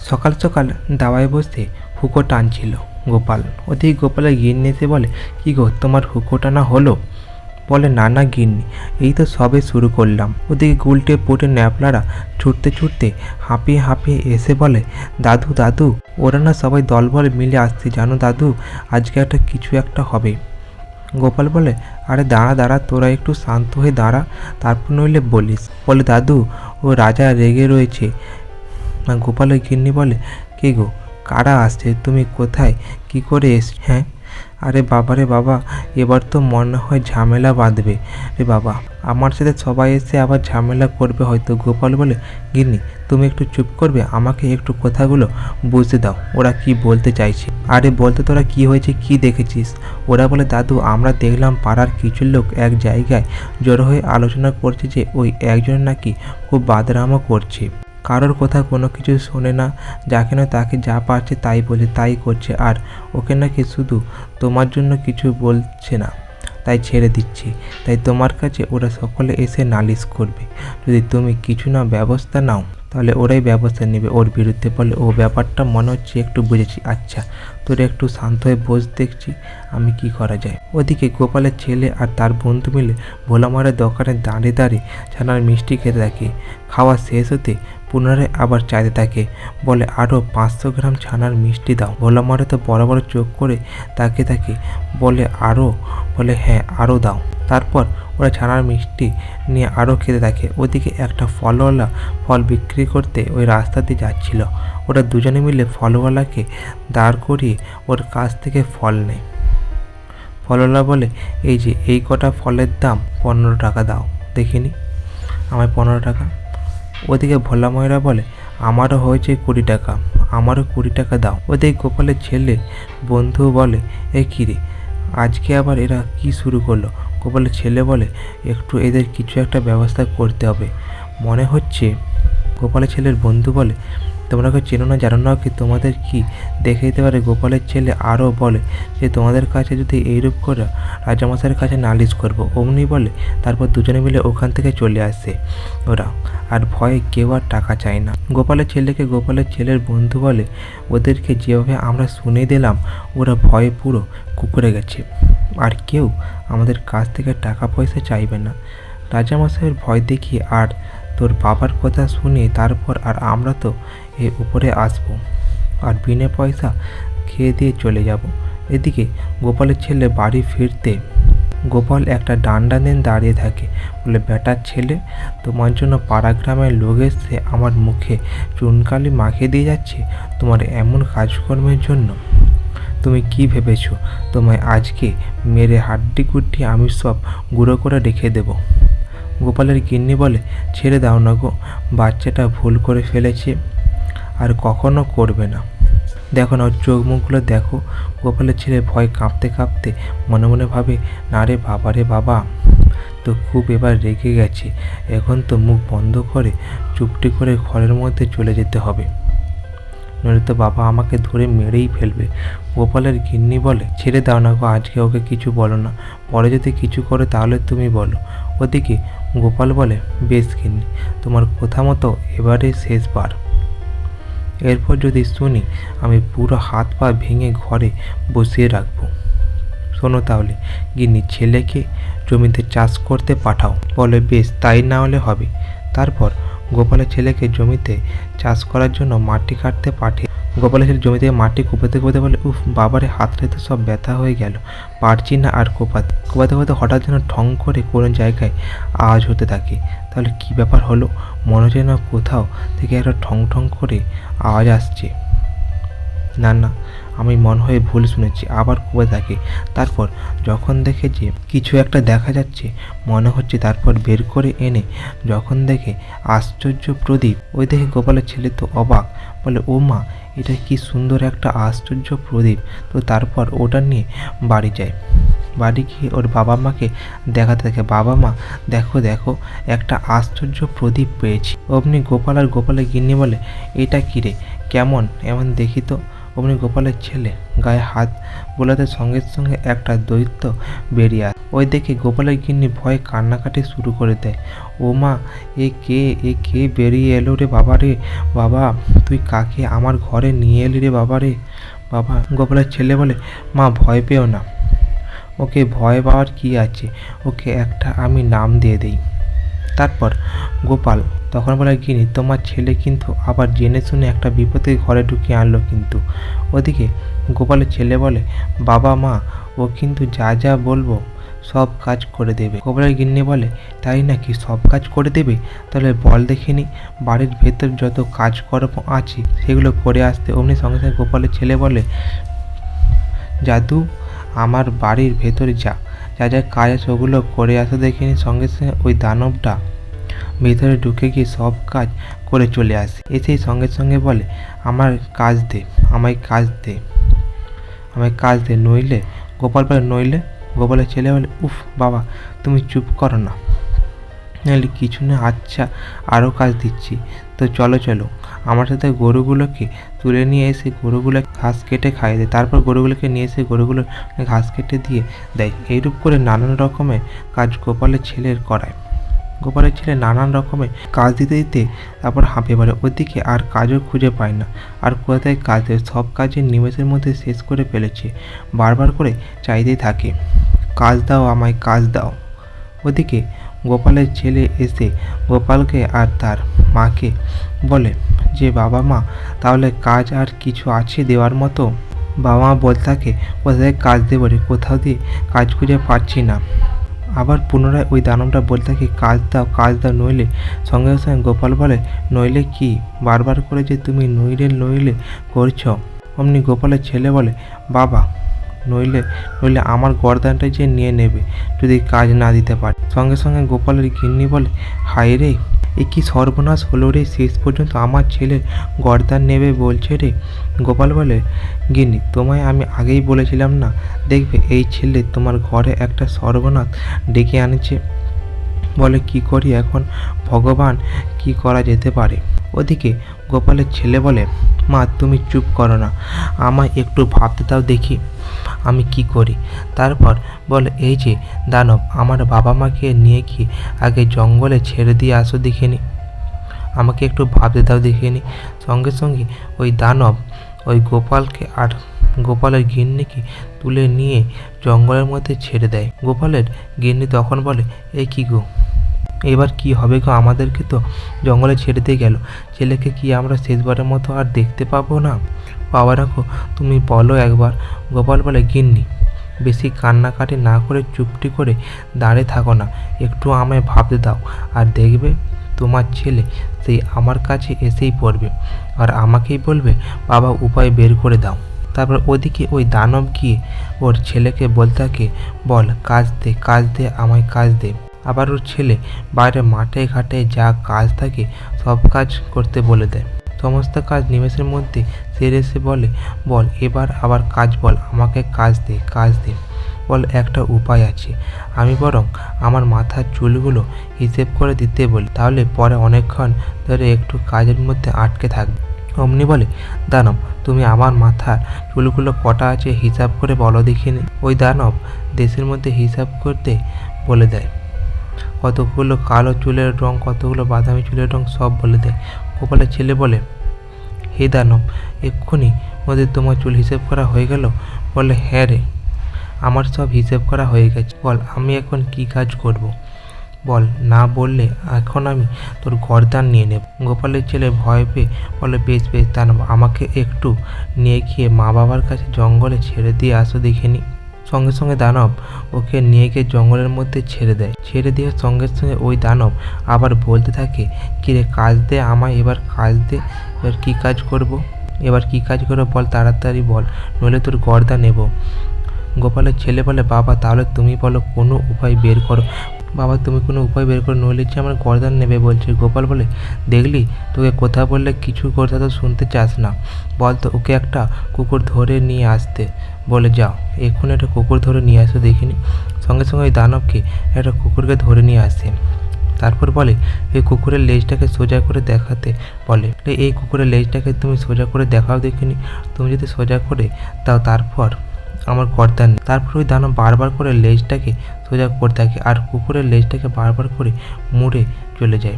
সকাল সকাল দাওয়ায় বসে হুকো টানছিল গোপাল। ওদিকে গোপালের গিন্নি এসে বলে, কি গো, তোমার হুকো টানা হলো? বলে, না না, গিন্নি, এই তো সবে শুরু করলাম। ওদিকে গুলটে পুটে ন্যাপলারা ছুটতে ছুটতে হাঁপিয়ে হাঁপিয়ে এসে বলে, দাদু দাদু, ওরা না সবাই দলবল মিলে আসছে। জানো দাদু, আজকে একটা কিছু একটা হবে। গোপাল বলে, আরে দাঁড়া দাঁড়া, তোরা একটু শান্ত হয়ে দাঁড়া। তারপর নইলে বলিস। বলে, দাদু, ও রাজা রেগে রয়েছে। গোপালের গিন্নি বলে, কে গো? কারা আসছে? তুমি কোথায়? কি করে এস হ্যাঁ আরে বাবা রে বাবা, এবার তো মনে হয় ঝামেলা বাঁধবে। রে বাবা, আমার সাথে সবাই এসে আবার ঝামেলা করবে হয়তো গোপাল বলে। গিন্নি, তুমি একটু চুপ করবে, আমাকে একটু কথাগুলো বুঝতে দাও, ওরা কি বলতে চাইছে। আরে বলতে তোরা কি হয়েছে, কি দেখেছিস? ওরা বলে, দাদু, আমরা দেখলাম পাড়ার কিছু লোক এক জায়গায় জড়ো হয়ে আলোচনা করছে যে ওই একজন নাকি খুব বাদরামও করছে। কারোর কথা কোনো কিছু শোনে না যাকে না তাকে যা পারছে তাই বলে, তাই করছে, আর ওকে নাকি শুধু তোমার জন্য কিছু বলছে না, তাই ছেড়ে দিচ্ছি। তাই তোমার কাছে ওরা সকলে এসে নালিশ করবে। যদি তুমি কিছু না ব্যবস্থা নাও, তাহলে ওরাই ব্যবস্থা নেবে। ওর বিরুদ্ধে বলে, ও ব্যাপারটা মনে হচ্ছে একটু বুঝেছি। আচ্ছা তোর একটু শান্ত হয়ে বস, দেখছি আমি কি করা যায়। ওদিকে গোপালের ছেলে আর তার বন্ধু মিলে ভোলামারের দোকানে দাঁড়িয়ে দাঁড়িয়ে ছানার মিষ্টি খেতে থাকে। খাওয়া শেষ হতে পুনরায় আবার চাইতে থাকে বলে আরও পাঁচশো গ্রাম ছানার মিষ্টি দাও। ভোলামারে তো বড় বড় চোখ করে তাকে তাকে বলে আরও বলে হ্যাঁ আরও দাও। তারপর ওরা ছানার মিষ্টি নিয়ে আরও খেতে থাকে। ওদিকে একটা ফলওয়ালা ফল বিক্রি করতে ওই রাস্তা দিয়ে যাচ্ছিল। ওরা দুজনে মিলে ফলওয়ালাকে দাঁড় করিয়ে ওর কাছ থেকে ফল নেয়। ফলওয়ালা বলে, এই যে, এই কটা ফলের দাম পনেরো টাকা দাও। দেখিনি? আমায় পনেরো টাকা ওদিকে ভোলা ময়রা বলে, আমারও হয়েছে কুড়ি টাকা। আমারও কুড়ি টাকা দাও। ওদিকে গোপালের ছেলে বন্ধু বলে, এ কিরে আজকে আবার এরা কি শুরু করল? গোপালের ছেলে বলে, একটু এদের কিছু একটা ব্যবস্থা করতে হবে। মনে হচ্ছে গোপালের ছেলের বন্ধু বলে তোমরা কেউ চেনো না, জানো না কি তোমাদের কি? দেখে দিতে পারে গোপালের ছেলে আরও বলে যে, তোমাদের কাছে যদি এইরূপ করে রাজামশাইয়ের কাছে নালিশ করব। অমনি বলে, তারপর দুজনে মিলে ওখান থেকে চলে আসে ওরা। আর ভয়ে কেউ আর টাকা চায় না। গোপালের ছেলেকে গোপালের ছেলের বন্ধু বলে, ওদেরকে যেভাবে আমরা শুনে দিলাম, ওরা ভয়ে পুরো কুকুরে গেছে। আর কেউ আমাদের কাছ থেকে টাকা পয়সা চাইবে না। রাজামশাইয়ের ভয় দেখি আর তোর বাবার কথা শুনে তারপর আর আমরা তো এ উপরে আসব। আর বিনে পয়সা খেয়ে দিয়ে চলে যাব। এদিকে গোপালের ছেলে বাড়ি ফিরতে গোপাল একটা ডান্ডা নিয়ে দাঁড়িয়ে থাকে। বলে বেটার ছেলে, তোমার জন্য পাড়া গ্রামের লোক এসে আমার মুখে চুনকালি মাখিয়ে দিয়ে যাচ্ছে তোমার এমন কাজকর্মের জন্য। তুমি কি ভেবেছ? তোমায় আজকে মেরে হাড্ডি গুড্ডি আমি সব গুঁড়ো করে রেখে দেবো। গোপালের গিন্নি বলে, ছেড়ে দাও না গো, বাচ্চাটা ভুল করে ফেলেছে। আর কখনো করবে না। দেখো না, ওর চোখ মুখগুলো দেখো। গোপালের ছেলে ভয় কাঁপতে কাঁপতে মনে মনে ভাবে, না রে বাবা রে বাবা, তো খুব এবার রেগে গেছে। এখন তো মুখ বন্ধ করে চুপটি করে ঘরের মধ্যে চলে যেতে হবে। নইলে তো বাবা আমাকে ধরে মেরেই ফেলবে। গোপালের গিন্নি বলে, ছেড়ে দাও না গো, আজকে ওকে কিছু বলো না। পরে যদি কিছু করে তাহলে তুমি বলো। ওদিকে গোপাল বলে, বেশ গিন্নি, তোমার কথা মতো এবারে শেষবার। এরপর যদি শুনি, আমি পুরো হাত পা ভেঙে ঘরে বসিয়ে রাখব। শোনো তাহলে গিনি ছেলেকে জমিতে চাষ করতে পাঠাও। বলে, বেশ, তাই না হলে হবে। তারপর গোপালের ছেলেকে জমিতে চাষ করার জন্য মাটি কাটতে পাঠিয়ে গোপালের ছেলে জমি মাটি কোপাতে কোপাতে বলে, উফ, বাবারে হাতটা তো সব ব্যথা হয়ে গেল। পারছি না আর কোপাতে। কোপাতে কোপাতে হঠাৎ যেন ঠং করে কোনো জায়গায় আওয়াজ হতে থাকে। তাহলে কি ব্যাপার হলো? মনে হচ্ছে না কোথাও থেকে একটা ঠং ঠং করে আওয়াজ আসছে। না না, আমি মন হয়ে ভুল শুনেছি, আবার কুবে থাকে। তারপর যখন দেখে যে কিছু একটা দেখা যাচ্ছে, মনে হচ্ছে তারপর বের করে এনে যখন দেখে আশ্চর্য প্রদীপ, ওই দেখে গোপালের ছেলে তো অবাক, বলে ও মা এটা কি সুন্দর একটা আশ্চর্য প্রদীপ। তো তারপর ওটা নিয়ে বাড়ি যায়। বাড়ি গিয়ে ওর বাবা মাকে দেখাতে থাকে বাবা মা, দেখো দেখো, একটা আশ্চর্য প্রদীপ পেয়েছি। অমনি গোপাল আর গোপালের গিন্নি বলে, এটা কিরে কেমন? এমন দেখি তো। অমনি গোপালের ছেলে গায়ে হাত বোলাতে সঙ্গে সঙ্গে একটা দৈত্য বেরিয়ে আসে। ওই দেখে গোপালের গিন্নি ভয়ে কান্নাকাটি শুরু করে দেয়। ও মা, এ কে এ কে বেরিয়ে এলো রে বাবা রে? বাবা, তুই কাকে আমার ঘরে নিয়ে এলি রে বাবা রে? বাবা, গোপালের ছেলে বলে, মা, ভয় পেও না। ওকে ভয় পাওয়ার কি আছে? ওকে একটা আমি নাম দিয়ে দেই। তারপর, গোপাল, তখন বলে গিনি তোমার ছেলে কিন্তু আবার জেনে শুনে একটা বিপদে ঘরে ঢুকিয়ে আনলো কিন্তু। ওদিকে গোপালের ছেলে বলে, বাবা মা, ও কিন্তু যা যা বলব সব কাজ করে দেবে। গোপালের গিন্নি বলে, তাই নাকি সব কাজ করে দেবে? তাহলে বল দেখিনি বাড়ির ভেতর যত কাজকর্ম আছে সেগুলো করে আসতে। অমনি সঙ্গে সঙ্গে গোপালের ছেলে বলে, জাদু, আমার বাড়ির ভেতরে যা। যা যা কাজ ওগুলো করে আসা দেখিনি, সঙ্গে সঙ্গে ওই দানবটা ভেতরে ঢুকে গিয়ে সব কাজ করে চলে আসে। এসেই সঙ্গে সঙ্গে বলে, আমার কাজ দে, আমায় কাজ দে, আমায় কাজ দে, নইলে গোপাল বলে, নইলে গোপালের ছেলে বলে, উফ, বাবা, তুমি চুপ করো না। নাহলে কিছু না আচ্ছা আরও কাজ দিচ্ছি। তো চলো চলো। আমার সাথে গরুগুলোকে তুলে নিয়ে এসে গরুগুলো ঘাস কেটে খাইয়ে দেয়। তারপর গরুগুলোকে নিয়ে এসে গরুগুলো ঘাস কেটে দিয়ে দেয়। এইরূপ করে নানান রকমের কাজ গোপালের ছেলের করায়। গোপালের ছেলে নানান রকমের কাজ দিতে দিতে তারপর হাঁপিয়ে পড়ে। ওদিকে আর কাজও খুঁজে পায় না। আর কোথায় কাজ সব কাজের নিমেষের মধ্যে শেষ করে ফেলেছে। বারবার করে চাইতেই থাকে, কাজ দাও আমায়, কাজ দাও। ওদিকে গোপালের ছেলে এসে গোপালকে আর তার মাকে বলে যে বাবা মা, তাহলে কাজ আর কিছু আছে দেওয়ার মতো? বাবা মা বলতে থাকে, কোথায় কাজ দেবো রে? কোথাও দিয়ে কাজ খুঁজে পাচ্ছি না। আবার পুনরায় ওই দানবটা বলতে থাকে, কাজ দাও কাজ দাও নইলে। সঙ্গে সঙ্গে গোপাল বলে, নইলে কি? বারবার করে যে তুমি নইলে নইলে করছ? অমনি গোপালের ছেলে বলে, বাবা, নইলে নইলে আমার গরদানটা যে নিয়ে নেবে, যদি কাজ না দিতে পারে। সঙ্গে সঙ্গে গোপালের গিন্নি বলে, হায় রে এ সর্বনাশ হলো রে? শেষ পর্যন্ত আমার ছেলে গর্দার নেবে বলছে রে। গোপাল বলে গিনি তোমায় আমি আগেই বলেছিলাম না? দেখবে এই ছেলে তোমার ঘরে একটা সর্বনাশ ডেকে আনছে। বলে, কি করি এখন? ভগবান, কি করা যেতে পারে? ওদিকে গোপালের ছেলে বলে, মা, তুমি চুপ করো না, আমায় একটু ভাবতে দাও দেখি, আমি কি করি? তারপর বলে, এই যে দানব, আমার বাবা মাকে নিয়ে গিয়ে আগে জঙ্গলে ছেড়ে দিয়ে আসো দেখিনি আমাকে একটু ভাবতে দাও দেখিনি সঙ্গে সঙ্গে ওই দানব ওই গোপালকে আর গোপালের গিন্নিকে তুলে নিয়ে জঙ্গলের মধ্যে ছেড়ে দেয়। গোপালের গিন্নি তখন বলে এই কি গো এবার কি হবে গো? আমাদেরকে তো জঙ্গলে ছেড়ে দিয়ে গেল। ছেলেকে কি আমরা শেষবারের মতো আর দেখতে পাবো না? বাবা রাখো তুমি বলো একবার। গোপাল বলে, গিন্নি, বেশি কান্নাকাটি না করে চুপটি করে দাঁড়িয়ে থাকো না। একটু আমায় ভাবতে দাও। আর দেখবে তোমার ছেলে সেই আমার কাছে এসেই পড়বে। আর আমাকেই বলবে, বাবা, উপায় বের করে দাও। তারপর ওদিকে ওই দানব গিয়ে ওর ছেলেকে বলতে বল, কাজ দে কাজ দে, আমায় কাজ দে। আবার ওর ছেলে বাইরে মাঠে ঘাটে যা কাজ থাকে সব কাজ করতে বলে দেয়। সমস্ত কাজ নিমেষের মধ্যে সেরে এসে বলে, বল, এবার আবার কাজ বল, আমাকে কাজ দে কাজ দে। বল, একটা উপায় আছে। আমি বরং আমার মাথার চুলগুলো হিসেব করে দিতে বলি। তাহলে পরে অনেকক্ষণ ধরে একটু কাজের মধ্যে আটকে থাকবে। অমনি বলে, দানব, তুমি আমার মাথার চুলগুলো কটা আছে হিসাব করে বলো দেখিনি? ওই দানব দেশের মধ্যে হিসাব করতে বলে দেয়। কতগুলো কালো চুলের রং, কতগুলো বাদামি চুলের রং, সব বলে দেয়। গোপালের ছেলে বলে, হে দানব, এক্ষুনি মধ্যে তোমার চুল হিসেব করা হয়ে গেল? বলে হ্যাঁ রে, আমার সব হিসেব করা হয়ে গেছে। বল, আমি এখন কি কাজ করব। বল, না বললে এখন আমি তোর গরদান নিয়ে নেব। গোপালের ছেলে ভয় পেয়ে বলে, বেশ বেশ, দানব, আমাকে একটু নিয়ে গিয়ে মা বাবার কাছে জঙ্গলে ছেড়ে দিয়ে আসো দেখিনি সঙ্গে সঙ্গে দানব ওকে নিয়ে গিয়ে জঙ্গলের মধ্যে ছেড়ে দেয়। ছেড়ে দিয়ে সঙ্গে সঙ্গে ওই দানব আবার বলতে থাকে, কিরে, কাজ দে আমায়, এবার কাজ দে, এবার কী কাজ করব। এবার কী কাজ করব বল, তাড়াতাড়ি বল, নইলে তোর গর্দা নেব। গোপালের ছেলে বলে, বাবা, তাহলে তুমি বলো, কোনো উপায় বের করো। বাবা, তুমি কোনো উপায় বের করে নইলে যে আমার গর্দান নেবে বলছে। গোপাল বলে, দেখলি, তোকে কথা বললে কিছু কথা তো শুনতে চাস না। বল তো, ওকে একটা কুকুর ধরে নিয়ে আসতে। বলে যাও এক্ষুনি একটা কুকুর ধরে নিয়ে আসো দেখিনি। সঙ্গে সঙ্গে ওই দানবকে একটা কুকুরকে ধরে নিয়ে আসে তারপর বলে, এই কুকুরের লেজটাকে সোজা করে দেখাতে। বলে, এই কুকুরের লেজটাকে তুমি সোজা করে দেখাও দেখিনি। তুমি যদি সোজা করে দাও, তারপর আমার কর্তার নেই তারপর ওই দানব বারবার করে লেজটাকে সোজা করতে থাকে আর কুকুরের লেজটাকে বারবার করে মুড়ে চলে যায়।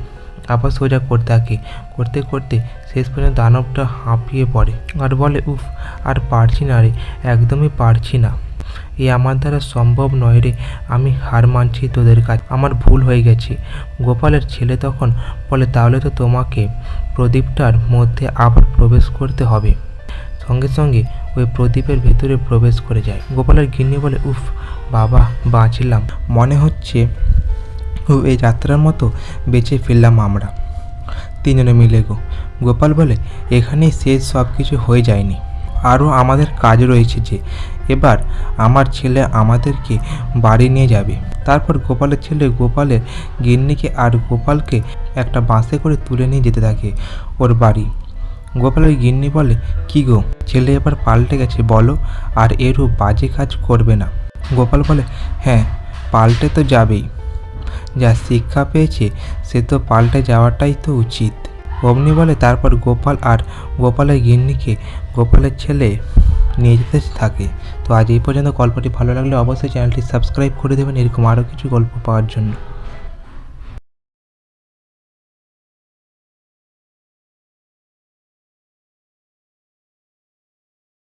আবার সোজা করতে থাকে। করতে করতে শেষ পর্যন্ত দানবটা হাঁপিয়ে পড়ে আর বলে, উফ, আর পারছি না রে, একদমই পারছি না। এ আমার দ্বারা সম্ভব নয় রে, আমি হার মানছি তোদের কাছে, আমার ভুল হয়ে গেছে গোপালের ছেলে তখন বলে, তাহলে তো তোমাকে প্রদীপটার মধ্যে আবার প্রবেশ করতে হবে। সঙ্গে সঙ্গে ওই প্রদীপের ভেতরে প্রবেশ করে যায়। গোপালের গিন্নি বলে, উফ বাবা, বাঁচলাম। মনে হচ্ছে ও এই যাত্রার মতো বেঁচে ফিরলাম আমরা। তিনজনে মিলে গো। গোপাল বলে, এখানেই শেষ সব কিছু হয়ে যায়নি। আরও আমাদের কাজ রয়েছে যে, এবার আমার ছেলে আমাদেরকে বাড়ি নিয়ে যাবে। তারপর গোপালের ছেলে গোপালের গিন্নিকে আর গোপালকে একটা বাসে করে তুলে নিয়ে যেতে থাকে ওর বাড়ি। গোপালের গিন্নি বলে, কি গো, ছেলে এবার পাল্টে গেছে, বলো। আর এরও বাজে কাজ করবে না। গোপাল বলে হ্যাঁ পাল্টে তো যাবেই। যা শিক্ষা পেয়েছে, সে তো পাল্টে যাওয়াটাই তো উচিত। অগ্নি বলে, তারপর গোপাল আর গোপালের গিন্নিকে, গোপালের ছেলে নিয়ে যেতে থাকে। তো আজ এই পর্যন্ত গল্পটি ভালো লাগলে অবশ্যই চ্যানেলটি সাবস্ক্রাইব করে দেবেন। এরকম আরও কিছু গল্প পাওয়ার জন্য।